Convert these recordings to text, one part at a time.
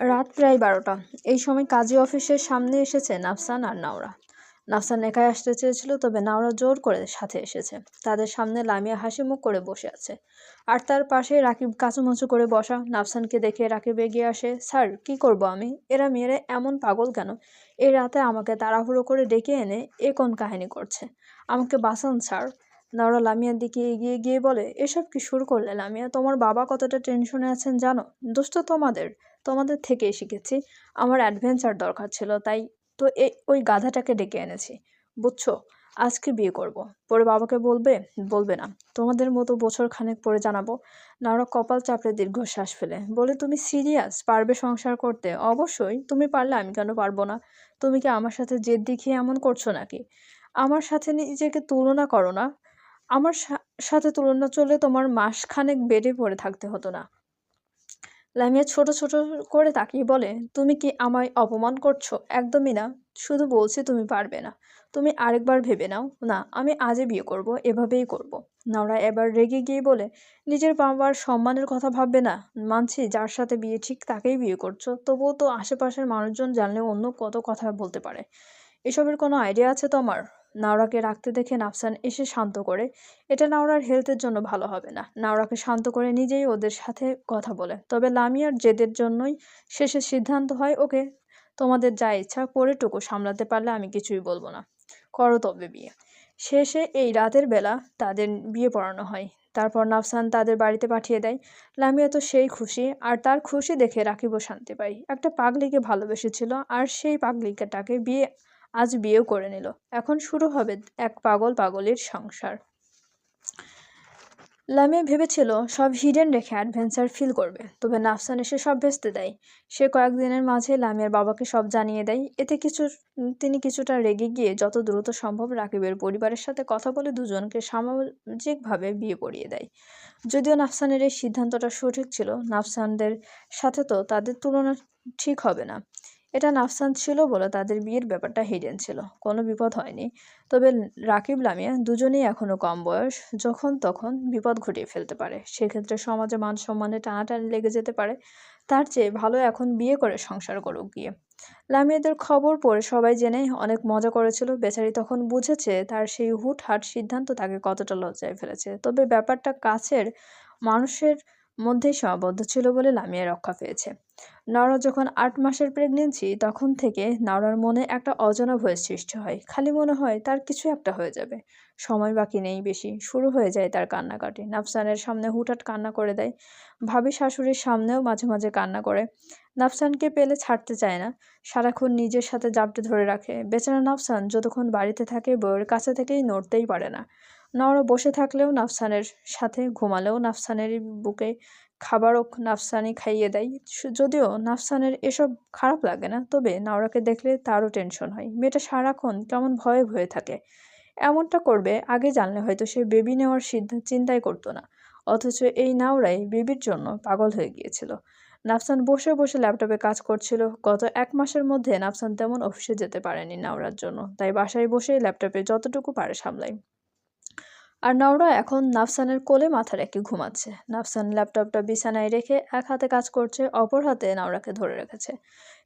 রাত প্রায় বারোটা। এই সময় কাজী অফিসের সামনে এসেছে নাফসান আর নাওরা। নাফসান একাই আসতে চেয়েছিল, তবে নাওরা জোর করে সাথে এসেছে। তাদের সামনে লামিয়া হাসি মুখ করে বসে আছে। আর তার পাশে রাকিব কাচুমাচু করে বসা। নাফসানকে দেখে রাকিব এগিয়ে আসে, স্যার, কি করব আমি? এরা মেয়েরা এমন পাগল কেন? এই রাতে আমাকে তাড়াহুড়ো করে ডেকে এনে এ কোন কাহিনী করছে? আমাকে বাঁচান, স্যার। নরা লামিয়ার দিকে এগিয়ে গিয়ে বলে, এসব কি শুরু করলে লামিয়া? তোমার বাবা কতটা টেনশনে আছেন জানো? দোষ তো তোমাদের। তোমাদের থেকেই শিখেছি। আমার অ্যাডভেঞ্চার দরকার ছিল, তাই তো এই ওই গাধাটাকে ডেকে এনেছি। বুঝছ? আজকে বিয়ে করব। পরে বাবাকে বলবে বলবে না। তোমাদের মতো বছর খানেক পরে জানাব। নাওরা কপাল চাপড়ে দীর্ঘশ্বাস ফেলে। বলে, তুমি সিরিয়াস পারবে সংসার করতে? অবশ্যই। তুমি পারলে আমি কেন পারব না? তুমি কি আমার সাথে জেদ দেখিয়ে এমন করছ নাকি? আমার সাথে নিজেকে তুলনা করো না। আমার সাথে তুলনা চলে তোমার মাসখানেক বেডে পড়ে থাকতে হতো না। লামিয়া ছোট ছোট করে তাকিয়ে বলে, তুমি কি আমায় অপমান করছ? একদমই না। শুধু বলছি তুমি পারবে না। তুমি আরেকবার ভেবে নাও। না, আমি আজই বিয়ে করব, এভাবেই করব। নওরা এবার রেগে গিয়ে বলে, নিজের বাবার সম্মানের কথা ভাববে না। মানছি যার সাথে বিয়ে ঠিক তাকেই বিয়ে করছ। তবুও তো আশেপাশের মানুষজন জানলে অন্য কত কথা বলতে পারে। এসবের কোনো আইডিয়া আছে তোমার? নাওরাকে রাখতে দেখে নাফসান এসে শান্ত করে, এটা নাওরার হেলথের জন্য ভালো হবে না। নাওরাকে শান্ত করে নিজেই ওদের সাথে কথা বলে, তবে লামিয়ার জেদের জন্যই শেষে সিদ্ধান্ত হয় ওকে তোমাদের যা ইচ্ছা পরেটুকু সামলাতে পারলে আমি কিছুই বলব না। করো তবে বিয়ে। শেষে এই রাতের বেলা তাদের বিয়ে পড়ানো হয়। তারপর নাফসান তাদের বাড়িতে পাঠিয়ে দেয়, লামিয়া তো সেই খুশি, আর তার খুশি দেখে রাকিবও শান্তি পাই একটা পাগলিকে ভালোবেসেছিল, আর সেই পাগলিকাটাকে বিয়ে আজ বিয়েও করে নিল। এখন শুরু হবে এক পাগল পাগলের সংসার। লামিয়া ভেবেছিল, সব হিডেন রেখে অ্যাডভেঞ্চার ফিল করবে। তবে নাফসান এসে সব ভেস্তে দেয়। সে কয়েকদিনের মাঝে লামিয়ার বাবাকে সব জানিয়ে দেয়। এতে কিছু, তিনি কিছুটা রেগে গিয়ে যত দ্রুত সম্ভব রাকিবের পরিবারের সাথে কথা বলে দুজনকে সামাজিকভাবে বিয়ে পড়িয়ে দেয়। যদিও নাফসানের এই সিদ্ধান্তটা সঠিক ছিল, নাফসানদের সাথে তো তাদের তুলনা ঠিক হবে না। এটা নাফসান ছিল বলে তাদের বিয়ের ব্যাপারটা হিডেন ছিল, কোনো বিপদ হয়নি। তবে রাকিব লামিয়া দুজনেই এখনও কম বয়স, যখন তখন বিপদ ঘটিয়ে ফেলতে পারে। সেক্ষেত্রে সমাজে মান সম্মানে টানাটানি লেগে যেতে পারে, তার চেয়ে ভালো এখন বিয়ে করে সংসার করুক গিয়ে। লামিয়াদের খবর পড়ে সবাই জেনে অনেক মজা করেছিল। বেচারি তখন বুঝেছে তার সেই হুটহাট সিদ্ধান্ত তাকে কতটা লজ্জায় ফেলেছে। তবে ব্যাপারটা কাছের মানুষের মধ্যেই সীমাবদ্ধ ছিল বলে লামিয়া রক্ষা পেয়েছে। নরা যখন আট মাসের প্রেগনেন্সি তখন থেকে নরার মনে একটা অজানা ভয়ের সৃষ্টি হয়। খালি মনে হয় তার কিছু একটা হয়ে যাবে। সময় বাকি নেই বেশি, শুরু হয়ে যায় তার কান্নাকাটি। নাফসানের সামনে হুটহাট কান্না করে দেয়। ভাবি শাশুড়ির সামনেও মাঝে মাঝে কান্না করে। নাফসানকে পেলে ছাড়তে চায় না। সারাক্ষণ নিজের সাথে জাপটে ধরে রাখে। বেচারা নাফসান যতক্ষণ বাড়িতে থাকে, বউয়ের কাছে থেকেই নড়তেই পারে না। নওরা বসে থাকলেও নাফসানের সাথে, ঘুমালেও নাফসানের বুকে, খাবারও নাফসানি খাইয়ে দেয়। যদিও নাফসানের এসব খারাপ লাগে না, তবে নাওরাকে দেখলে তারও টেনশন হয়। মেয়েটা সারাক্ষণ কেমন ভয়ে ভয়ে থাকে। এমনটা করবে, আগে জানলে হয়তো সে বেবি নেওয়ার সিদ্ধান্ত চিন্তাই করতো না। অথচ এই নাওরাই বেবির জন্য পাগল হয়ে গিয়েছিল। নাফসান বসে বসে ল্যাপটপে কাজ করছিল। গত এক মাসের মধ্যে নাফসান তেমন অফিসে যেতে পারেনি নাওরার জন্য। তাই বাসায় বসে ল্যাপটপে যতটুকু পারে সামলাই। আর নাওরা এখন নাফসানের কোলে মাথা রেখে ঘুমাচ্ছে। নাফসান ল্যাপটপটা বিছানায় রেখে এক হাতে কাজ করছে, অপর হাতে নাওরাকে ধরে রেখেছে।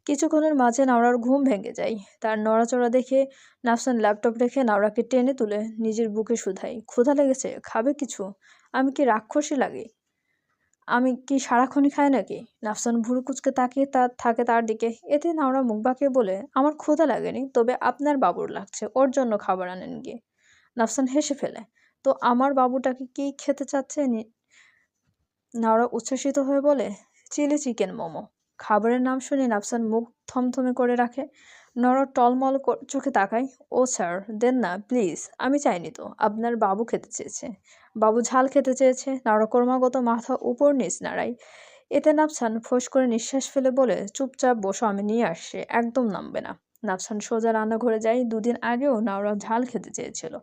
কিছুক্ষণের মাঝে নাওরার ঘুম ভেঙে যায়। তার নড়াচড়া দেখে নাফসান ল্যাপটপ রেখে নাওরাকে টেনে তুলে নিজের বুকে শুধাই ক্ষুধা লেগেছে, খাবে কিছু? আমি কি রাক্ষসী লাগি? আমি কি সারাক্ষণই খাই নাকি? নাফসান ভুরু কুচকে তাকিয়ে তার থাকে তার দিকে। এতে নাওরা মুখ বাঁকিয়ে বলে, আমার ক্ষুধা লাগেনি, তবে আপনার বাবুর লাগছে, ওর জন্য খাবার আনেন গিয়ে। নাফসান হেসে ফেলে তো আমার বাবুটাকে কি খেতে চাচ্ছে নাওরা উচ্ছ্বাসিত হয়ে বলে, চিলি চিকেন, মোমো। খাবারের নাম শুনে নাফসান মুখ থমথমে করে রাখে। নর টলমল চোখে তাকায়, ও স্যার, দেন না, প্লিজ, আমি চাইনি তো, আপনার বাবু খেতে চেয়েছে। বাবু ঝাল খেতে চেয়েছে? নরা ক্রমাগত মাথা উপর নিচ নাড়াই এতে নাফসান ফোঁস করে নিঃশ্বাস ফেলে বলে, চুপচাপ বসো, আমি নিয়ে আসছে, একদম নামবে না। নাফসান সোজা রান্নাঘরে যাই দুদিন আগেও নাওরা ঝাল খেতে চেয়েছিল।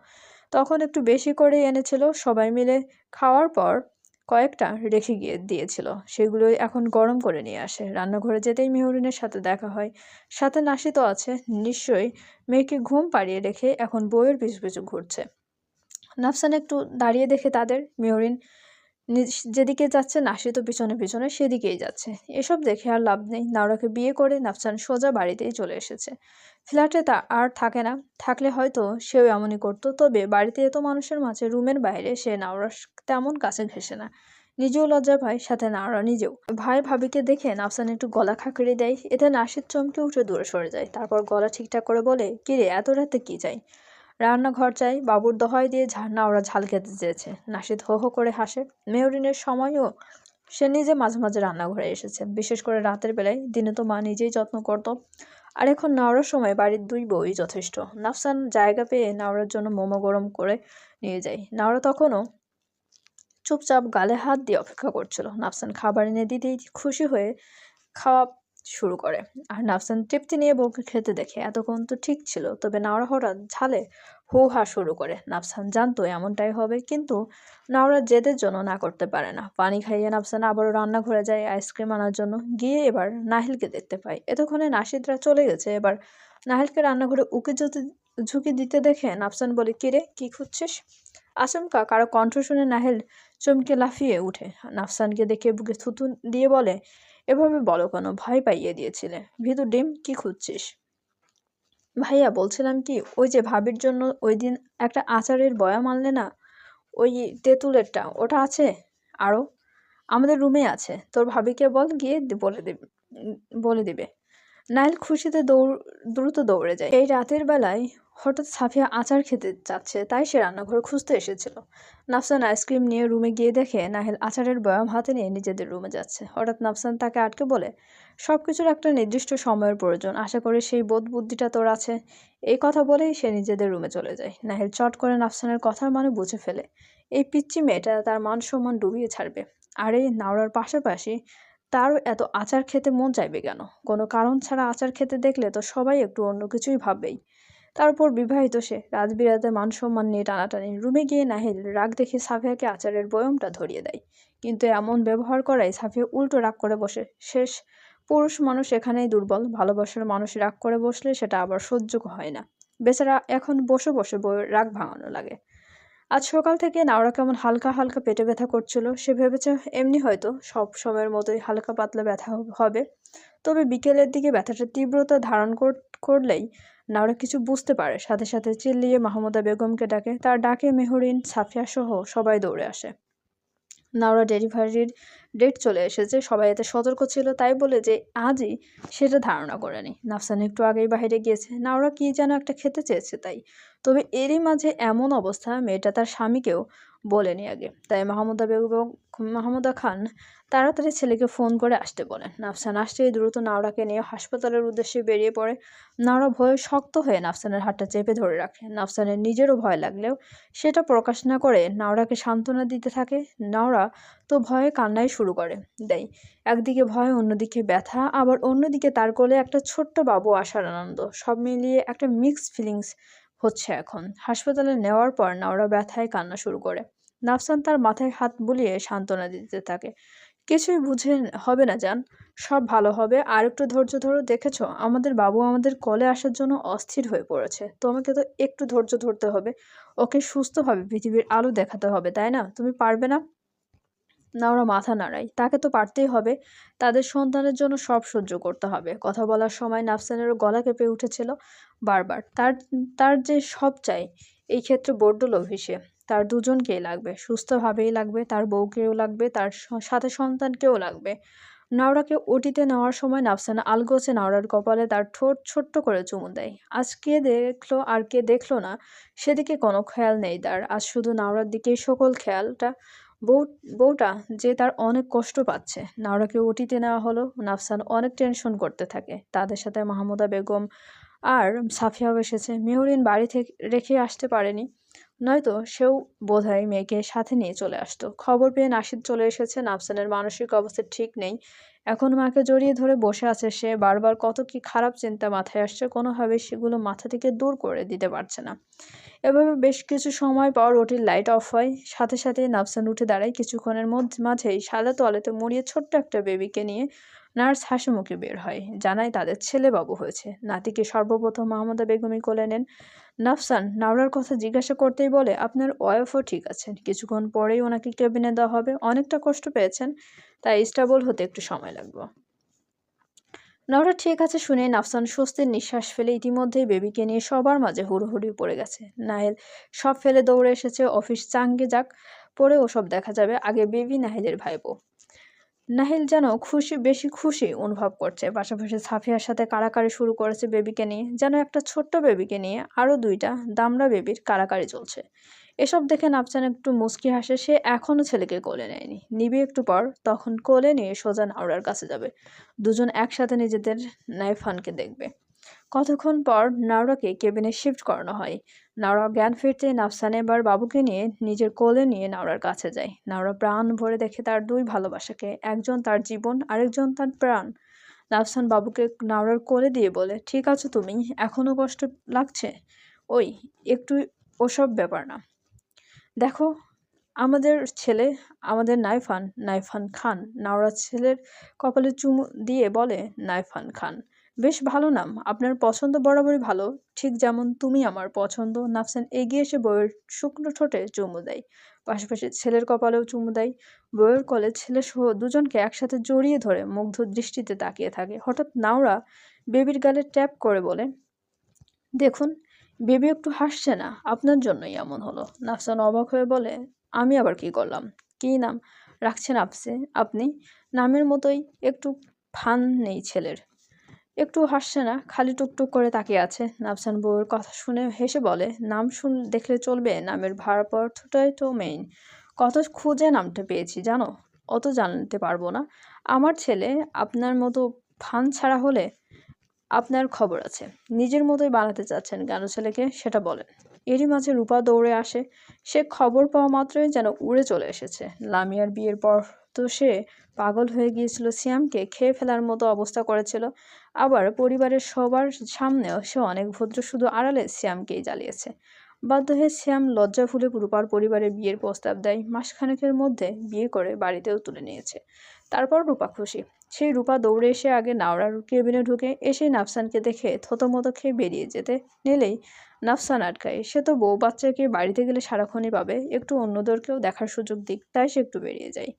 তখন একটু বেশি করে এনেছিল। সবাই মিলে খাওয়ার পর কয়েকটা রেখে গিয়ে দিয়েছিল। সেগুলোই এখন গরম করে নিয়ে আসে। রান্নাঘরে যেতেই মেহরিনের সাথে দেখা হয়। সাথে নাসি তো আছে। নিশ্চয়ই মেয়েকে ঘুম পাড়িয়ে রেখে এখন বইয়ের পিছু পিছু ঘুরছে। নাফসান একটু দাঁড়িয়ে দেখে তাদের। মেহরিন যেদিকে যাচ্ছে নাসি তো পিছনে পিছনে সেদিকেই যাচ্ছে। এসব দেখে আর লাভ নেই। নাওরাকে বিয়ে করে নাফসান সোজা বাড়িতেই চলে এসেছে। ফ্ল্যাটে তা আর থাকে না। থাকলে হয়তো সেও এমনই করতো, তবে বাড়িতে এত মানুষের মাঝে রুমের বাইরে সে নাওরা তেমন কাছে ঘেসে না। নিজেও লজ্জা পায়, সাথে নাওরা নিজেও। ভাই ভাবিকে দেখে নাফসান একটু গলা খাকড়ে দেয়। এতে নাসির চমকে উঠে দূরে সরে যায়। তারপর গলা ঠিকঠাক করে বলে, কিরে, এত রাতে কি চাই? রান্নাঘর চাই, বাবুর দহাই দিয়ে ঝাড়না ওরা ঝাল খেতে চেয়েছে। নাসিদ হো হো করে হাসে। মেহরিনের সময়ও সে নিজে মাঝে মাঝে রান্নাঘরে এসেছে। বিশেষ করে রাতের বেলায়। দিনে তো মা নিজেই যত্ন করত। আর এখন নাওড়ার সময় বাড়ির দুই বউই যথেষ্ট। নাফসান জায়গা পেয়ে নাওড়ার জন্য মোমো গরম করে নিয়ে যায়। নাওড়া তখনও চুপচাপ গালে হাত দিয়ে অপেক্ষা করছিল। নাফসান খাবার এনে দিতেই খুশি হয়ে খাওয়া শুরু করে। আর নাফসান তৃপ্তি নিয়ে বউকে খেতে দেখে এতক্ষণ তো ঠিক ছিল, তবে নাওড়া হঠাৎ ঝালে হা শুরু করে। নাফসান জানতো এমনটাই হবে, কিন্তু নাওরা জেদের জন্য না করতে পারে না। পানি খাইয়ে নাফসান আবারও রান্নাঘরে যায়, আইসক্রিম আনার জন্য গিয়ে এবার নাহিলকে দেখতে পায়। এতক্ষণে নাসিদরা চলে গেছে, এবার নাহিলকে রান্নাঘরে উকি যদি ঝুঁকি দিতে দেখে নাফসান বলে, কিরে, কি খুঁজছিস? আচমকা কারও কণ্ঠ শুনে নাহিল চমকে লাফিয়ে উঠে। নাফসানকে দেখে বুকে থুতু দিয়ে বলে এভাবে বলো কেন? ভয় পাইয়ে দিয়েছিলে। ভিতু, ডিম, কি খুঁজছিস? ভাইয়া, বলছিলাম কি, ওই যে ভাবির জন্য ওই দিন একটা আচারের বয়াম আনলে না, ওই তেঁতুলেরটা, ওটা আছে? আরও আমাদের রুমে আছে। তোর ভাবিকে বল, গিয়ে বলে দিবে বলে দিবে। নাইল খুশিতে দৌড় দ্রুত দৌড়ে যায়। এই রাতের বেলায় হঠাৎ সাফিয়া আচার খেতে যাচ্ছে, তাই সে রান্নাঘরে খুঁজতে এসেছিল। নাফসান আইসক্রিম নিয়ে রুমে গিয়ে দেখে নাহিল আচারের বয়াম হাতে নিয়ে নিজেদের রুমে যাচ্ছে। হঠাৎ নাফসান তাকে আটকে বলে সব কিছুর একটা নির্দিষ্ট সময়ের প্রয়োজন, আশা করি সেই বোধ বুদ্ধিটা তোর আছে। এই কথা বলেই সে নিজেদের রুমে চলে যায়। নাহিল চট করে নাফসানের কথার মানে বুঝে ফেলে, এই পিচ্চি মেয়েটা তার মান সম্মান ডুবিয়ে ছাড়বে। আর এই নাওড়ার পাশাপাশি তারও এত আচার খেতে মন চাইবে কেন? কোনো কারণ ছাড়া আচার খেতে দেখলে তো সবাই একটু অন্য কিছুই ভাববেই। তারপর বিবাহিত সে। রাজবিরাতে মান সম্মান নিয়ে টানাটানি। রুমে গিয়ে নাহিল রাগ দেখে সাফিয়াকে আচারের বয়মটা ধরিয়ে দেয়। কিন্তু এমন ব্যবহার করায় সাফিয়া উল্টো রাগ করে বসে। শেষ পুরুষ মানুষ এখানেই দুর্বল। ভালোবাসার মানুষ রাগ করে বসলে সেটা আবার সহ্য হয় না। বেচারা এখন বসে বসে বউয়ের রাগ ভাঙানো লাগে। আজ সকাল থেকে নাওরা কেমন হালকা হালকা পেটে ব্যথা করছিল, সে ভেবেছে এমনি হয়তো সব সময়ের মতোই হালকা পাতলা ব্যথা হবে। তবে বিকেলের দিকে ব্যথাটার তীব্রতা ধারণ কর- করলেই নাওরা কিছু বুঝতে পারে। সাথে সাথে চিল্লিয়ে মাহমুদা বেগমকে ডাকে। তার ডাকে মেহরিন, সাফিয়া সহ সবাই দৌড়ে আসে। নাওরা ডেলিভারির ডেট চলে এসেছে। সবাই এতে সতর্ক ছিল, তাই বলে যে আজই সেটা ধারণা করেনি নাফসান একটু আগেই বাইরে গিয়েছে। নাওরা কি যেন একটা খেতে চেয়েছে তাই। তবে এরই মাঝে এমন অবস্থা মেয়েটা তার স্বামীকেও বলেনি আগে। তাই মাহমুদা বেগম মাহমুদা খান তাড়াতাড়ি ছেলেকে ফোন করে আসতে বলেন। নাফসান আসতেই দ্রুত নাওরাকে নিয়ে হাসপাতালের উদ্দেশ্যে বেরিয়ে পড়ে। নাওরা ভয়ে শক্ত হয়ে নাফসানের হাতটা চেপে ধরে রাখে। নাফসানের নিজেরও ভয় লাগলেও সেটা প্রকাশ না করে নাওরাকে সান্ত্বনা দিতে থাকে। নাওরা তো ভয়ে কান্নাই শুরু করে। দেয়, একদিকে ভয়, অন্যদিকে ব্যথা, আবার অন্যদিকে তার কোলে একটা ছোট্ট বাবু আসার আনন্দ। সব মিলিয়ে একটা মিক্সড ফিলিংস হচ্ছে এখন। হাসপাতালে নেওয়ার পর নাওরা ব্যথায় কান্না শুরু করে। নাফসান তার মাথায় হাত বুলিয়ে সান্ত্বনা দিতে থাকে। কিছুই বুঝে হবে না, জান। সব ভালো হবে। আর একটু ধৈর্য ধরো, দেখেছ? আমাদের বাবু আমাদের কলে আসার জন্য অস্থির হয়ে পড়েছে। তোমাকে তো একটু ধৈর্য ধরতে হবে। ওকে সুস্থভাবে পৃথিবীর আলো দেখাতে হবে, তাই না? তুমি পারবে না? নাওরা মাথা নাড়ায়। তাকে তো পারতেই হবে। তাদের সন্তানের জন্য সব সহ্য করতে হবে। কথা বলার সময় নাফসানেরও গলা কেঁপে উঠেছিল বারবার। তার তার যে সব চাই, এই ক্ষেত্রে বড্ড লোভী সে। তার দুজনকেই লাগবে। সুস্থভাবেই লাগবে, তার বউকেও লাগবে, তার সাথে সন্তানকেও লাগবে। নাওরাকে ওটিতে নেওয়ার সময় নাফসানা আলগোছে নাওরার কপালে তার ঠোঁট ছোট্ট করে চুমু দেয়। আজ কে দেখল আর কে দেখল না, সেদিকে কোনো খেয়াল নেই তার। আজ শুধু নাওরার দিকেই সকল খেয়ালটা বউ বউটা যে তার অনেক কষ্ট পাচ্ছে। নাওরাকে ওটিতে নেওয়া হলো। নাফসান অনেক টেনশন করতে থাকে। তাদের সাথে মাহমুদা বেগম আর সাফিয়াও এসেছে। মেহরিন বাড়ি থেকে রেখে আসতে পারেনি। নয়তো সেও বোধহয় মেয়েকে সাথে নিয়ে চলে আসতো। খবর পেয়ে নাসিদ চলে এসেছে। নাফসানের মানসিক অবস্থা ঠিক নেই। এখন মাকে জড়িয়ে ধরে বসে আছে সে। বারবার কত কি খারাপ চিন্তা মাথায় আসছে, কোনোভাবে সেগুলো মাথা থেকে দূর করে দিতে পারছে না। এভাবে বেশ কিছু সময় পর ওটির লাইট অফ হয়। সাথে সাথে নাফসান উঠে দাঁড়ায়। কিছুক্ষণের মধ্যে মাঝেই সাদা তোয়ালেতে মুড়িয়ে ছোট্ট একটা বেবিকে নিয়ে নার্স হাসি মুখে বের হয়, জানায় তাদের ছেলে বাবু হয়েছে। নাতিকে সর্বপ্রথম মাহমুদা বেগমই কোলে নেন। নাফসান নাওরার কথা জিজ্ঞাসা করতেই বলে, আপনার ওয়াইফও ঠিক আছেন। কিছুক্ষণ পরেই ওনাকে কেবিনে দেওয়া হবে। অনেকটা কষ্ট পেয়েছেন, তাই স্টাবল হতে একটু সময় লাগবে। নওরা ঠিক আছে শুনে নাফসান স্বস্তির নিঃশ্বাস ফেলে ইতিমধ্যেই বেবিকে নিয়ে সবার মাঝে হুড়োহুড়ি পড়ে গেছে। নাহেল সব ফেলে দৌড়ে এসেছে, অফিস চাঙ্গে যাক, পরে ওসব দেখা যাবে। আগে বেবি নাহিলের ভাইবো নাহিল যেন খুশি, বেশি খুশি অনুভব করছে। পাশাপাশি সাফিয়ার সাথে কারাকারি শুরু করেছে বেবিকে নিয়ে। যেন একটা ছোট্ট বেবিকে নিয়ে আরও দুইটা দামড়া বেবির কারাকারি চলছে। এসব দেখে নাপচান একটু মুচকি হাসে। সে এখনও ছেলেকে কোলে নেয়নি। নিবে একটু পর, তখন কোলে নিয়ে সোজা নাওড়ার কাছে যাবে। দুজন একসাথে নিজেদের নাইফানকে দেখবে। কতক্ষণ পর নাওড়াকে কেবিনে শিফট করানো হয়। নাওড়া জ্ঞান ফিরতে নাফসান এবার বাবুকে নিয়ে নিজের কোলে নিয়ে নাওড়ার কাছে যায়। নাওড়া প্রাণ ভরে দেখে তার দুই ভালোবাসাকে, একজন তার জীবন, আরেকজন তার প্রাণ। নাফসান বাবুকে নাওড়ার কোলে দিয়ে বলে, ঠিক আছো তুমি? এখনও কষ্ট লাগছে? ওই, একটু ওসব ব্যাপার না। দেখো, আমাদের ছেলে, আমাদের নাইফান নাইফান খান নাওড়া ছেলের কপালে চুমু দিয়ে বলে, নাইফান খান, বেশ ভালো নাম, আপনার পছন্দ বরাবরই ভালো, ঠিক যেমন তুমি আমার পছন্দ। নাফসান এগিয়ে এসে বইয়ের শুকনো ঠোঁটে চুমু দেয়। পাশাপাশি ছেলের কপালেও চুমু দেয়। বইয়ের কলে ছেলে সহ দুজনকে একসাথে জড়িয়ে ধরে মুগ্ধ দৃষ্টিতে তাকিয়ে থাকে। হঠাৎ নাওরা বেবির গালে ট্যাপ করে বলে, দেখুন বেবি একটু হাসছে না। আপনার জন্যই এমন হলো। নাফসান অবাক হয়ে বলে, আমি আবার কি করলাম? কী নাম? রাখছেন আপসে? আপনি? নামের মতোই একটু ফান নেই ছেলের। একটু হাসছে না, খালি টুকটুক করে তাকিয়ে আছে। নাফসান বউয়ের কথা শুনে হেসে বলে, নাম শুন, দেখলে চলবে। নামের ভাড়াপথটাই তো মেইন কত খুঁজে নামটা পেয়েছি, জানো? অত জানতে পারব না। আমার ছেলে আপনার মতো ফান ছাড়া হলে আপনার খবর আছে। নিজের মতোই বানাতে চাচ্ছেন কেন ছেলেকে সেটা বলেন। এরই মাঝে রূপা দৌড়ে আসে। সে খবর পাওয়া মাত্রই যেন উড়ে চলে এসেছে। লামিয়ার বিয়ের পর তো সে পাগল হয়ে গিয়েছিল সিয়ামকে খেয়ে ফেলার মতো অবস্থা করেছিল। আবার পরিবারের সবার সামনেও সে অনেক ভদ্র শুধু আড়ালে শ্যামকেই জ্বালিয়েছে। বাধ্য হয়ে শ্যাম লজ্জা ফুলে রূপার পরিবারের বিয়ের প্রস্তাব দেয়। মাসখানেকের মধ্যে বিয়ে করে বাড়িতেও তুলে নিয়েছে। তারপর রূপা খুশি। সেই রূপা দৌড়ে এসে আগে নাওড়ার কেবিনে ঢুকে এসে নাফসানকে দেখে থতমত খেয়ে বেরিয়ে যেতে নিলেই নাফসান আটকায়। সে তো বউ বাচ্চাকে বাড়িতে গেলে সারাক্ষণই পাবে, একটু অন্যদেরকেও দেখার সুযোগ দিক, তাই সে একটু বেরিয়ে যায়।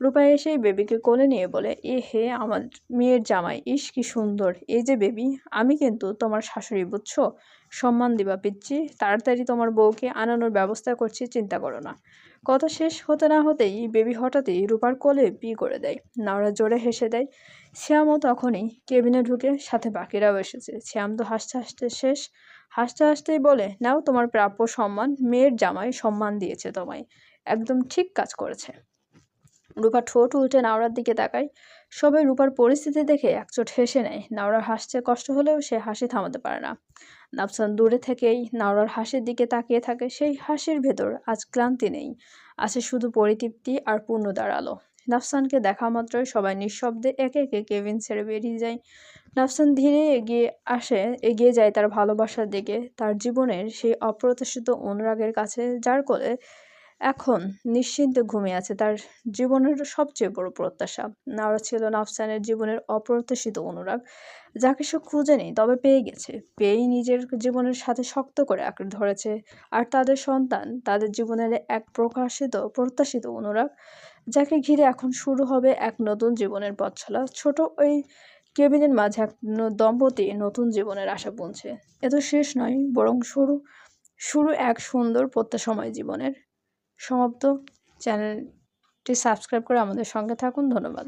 রূপা এসে বেবিকে কোলে নিয়ে বলে, এ হে আমার মেয়ের জামাই, ইস কি সুন্দর। এই যে বেবি, আমি কিন্তু তোমার শাশুড়ি, বুঝছ? সম্মান দিবা পিচ্ছি তাড়াতাড়ি তোমার বউকে আনানোর ব্যবস্থা করছি, চিন্তা করো না। কথা শেষ হতে না হতেই বেবি হঠাৎই রূপার কোলে পি করে দেয়। নাওরা জোরে হেসে দেয়, শ্যামও তখনই কেবিনে ঢুকে সাথে বাকিরাও এসেছে। শ্যাম তো হাসতে হাসতে শেষ, হাসতে হাসতেই বলে, নাও তোমার প্রাপ্য সম্মান, মেয়ের জামাই সম্মান দিয়েছে তোমায়। একদম ঠিক কাজ করেছে। রূপা ঠোঁট উল্টে নাওড়ার দিকে তাকায়। সবাই রূপার পরিস্থিতি দেখে একচোট হেসে নেয়। নাওড়ার হাসতে কষ্ট হলেও সে হাসি থামাতে পারে না। নাফসান দূরে থেকেই নাওড়ার হাসির দিকে তাকিয়ে থাকে। সেই হাসির ভেতর আজ ক্লান্তি নেই। আছে শুধু পরিতৃপ্তি আর পূর্ণ দাঁড়াল। নাফসানকে দেখা মাত্রই সবাই নিঃশব্দে একে একে কেবিন ছেড়ে বেরিয়ে যায়। নাফসান ধীরে এগিয়ে আসে, এগিয়ে যায় তার ভালোবাসার দিকে। তার জীবনের সেই অপ্রত্যাশিত অনুরাগের কাছে, যার কোলে এখন নিশ্চিন্তে ঘুমিয়ে আছে। তার জীবনের সবচেয়ে বড় প্রত্যাশা। নাওরা ছিল নাফসানের জীবনের অপ্রত্যাশিত অনুরাগ, যাকে সে খুঁজেনি তবে পেয়ে গেছে। পেয়েই নিজের জীবনের সাথে শক্ত করে আঁকড়ে ধরেছে। আর তাদের সন্তান, তাদের জীবনের এক প্রকাশিত, প্রত্যাশিত অনুরাগ, যাকে ঘিরে এখন শুরু হবে এক নতুন জীবনের পথ চলা ছোট ওই কেবিনের মাঝে এক দম্পতি নতুন জীবনের আশা বুনছে। এ তো শেষ নয়, বরং শুরু শুরু এক সুন্দর প্রত্যাশময় জীবনের। সমাপ্ত। চ্যানেলটি সাবস্ক্রাইব করে আমাদের সঙ্গে থাকুন। ধন্যবাদ।